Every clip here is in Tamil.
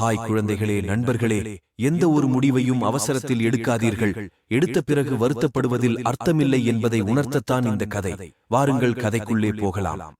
ஹாய் குழந்தைகளே நண்பர்களே எந்த ஒரு முடிவையும் அவசரத்தில் எடுக்காதீர்கள். எடுத்த பிறகு வருத்தப்படுவதில் அர்த்தமில்லை என்பதை உணர்த்தத்தான் இந்த கதை. வாருங்கள் கதைக்குள்ளே போகலாம்.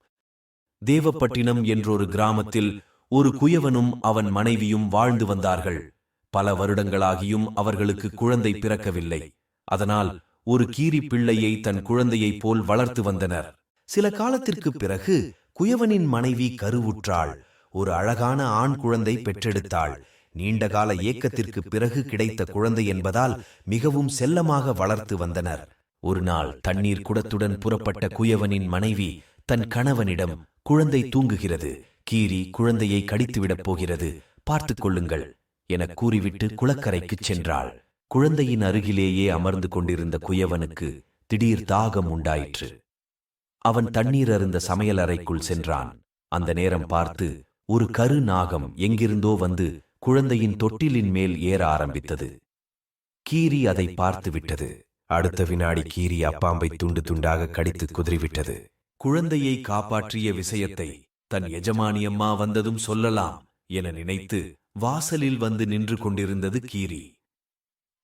தேவப்பட்டினம் என்றொரு கிராமத்தில் ஒரு குயவனும் அவன் மனைவியும் வாழ்ந்து வந்தார்கள். பல வருடங்களாகியும் அவர்களுக்கு குழந்தை பிறக்கவில்லை. அதனால் ஒரு கீரி பிள்ளையை தன் குழந்தையைப் போல் வளர்த்து வந்தனர். சில காலத்திற்குப் பிறகு குயவனின் மனைவி கருவுற்றாள். ஒரு அழகான ஆண் குழந்தை பெற்றெடுத்தாள். நீண்டகால இயக்கத்திற்கு பிறகு கிடைத்த குழந்தை என்பதால் மிகவும் செல்லமாக வளர்த்து வந்தனர். ஒரு நாள் தண்ணீர் குடத்துடன் புறப்பட்ட குயவனின் மனைவி தன் கணவனிடம் குழந்தை தூங்குகிறது. கீரி குழந்தையை கடித்துவிடப் போகிறது. பார்த்துக் கொள்ளுங்கள் எனக் கூறிவிட்டு குளக்கரைக்குச் சென்றாள். குழந்தையின் அருகிலேயே அமர்ந்து கொண்டிருந்த குயவனுக்கு திடீர் தாகம் உண்டாயிற்று. அவன் தண்ணீர் அருந்த சமையலறைக்குள் சென்றான். அந்த நேரம் பார்த்து ஒரு கரு நாகம் எங்கிருந்தோ வந்து குழந்தையின் தொட்டிலின் மேல் ஏற ஆரம்பித்தது. கீரி அதை பார்த்து விட்டது. அடுத்த வினாடி கீரி அப்பாம்பை துண்டு துண்டாக கடித்து குதிரிவிட்டது. குழந்தையை காப்பாற்றிய விஷயத்தை தன் எஜமானியம்மா வந்ததும் சொல்லலாம் என நினைத்து வாசலில் வந்து நின்று கொண்டிருந்தது கீரி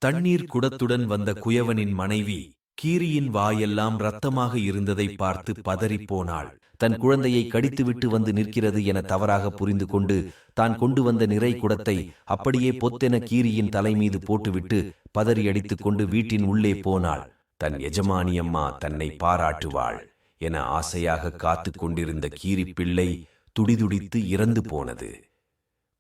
தண்ணீர் குடத்துடன் வந்த குயவனின் மனைவி கீரியின் வாயெல்லாம் ரத்தமாக இருந்ததை பார்த்து பதறிப் போனாள். தன் குழந்தையை கடித்துவிட்டு வந்து நிற்கிறது என தவறாக புரிந்து கொண்டு தான் கொண்டு வந்த நிறை குடத்தை அப்படியே பொத்தென கீரியின் தலைமீது போட்டுவிட்டு பதறி அடித்துக் கொண்டு வீட்டின் உள்ளே போனாள். தன் எஜமானியம்மா தன்னை பாராட்டுவாள் என ஆசையாக காத்துக் கொண்டிருந்த கீரி பிள்ளை துடிதுடித்து இறந்து போனது.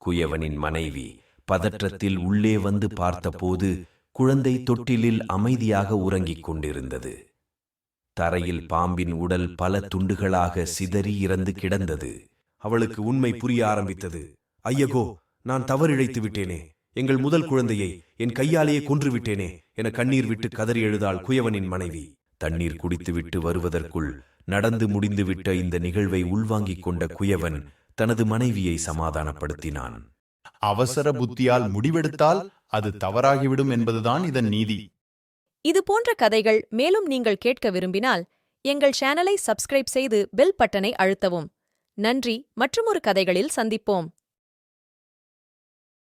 குயவனின் மனைவி பதற்றத்தில் உள்ளே வந்து பார்த்தபோது குழந்தை தொட்டிலில் அமைதியாக உறங்கிக் கொண்டிருந்தது. தரையில் பாம்பின் உடல் பல துண்டுகளாக சிதறி இறந்து கிடந்தது. அவளுக்கு உண்மை புரிய ஆரம்பித்தது. ஐயகோ நான் தவறிழைத்து விட்டேனே. எங்கள் முதல் குழந்தையை என் கையாலேயே கொன்று விட்டேனே என கண்ணீர் விட்டு கதறி எழுதாள் குயவனின் மனைவி. தண்ணீர் குடித்துவிட்டு வருவதற்குள் நடந்து முடிந்துவிட்ட இந்த நிகழ்வை உள்வாங்கிக் கொண்ட குயவன் தனது மனைவியை சமாதானப்படுத்தினான். அவசர புத்தியால் முடிவெடுத்தால் அது தவறாகிவிடும் என்பதுதான் இதன் நீதி. இது போன்ற கதைகள் மேலும் நீங்கள் கேட்க விரும்பினால் எங்கள் சேனலை சப்ஸ்கிரைப் செய்து பெல் பட்டனை அழுத்தவும். நன்றி மற்றுமொரு கதைகளில் சந்திப்போம்.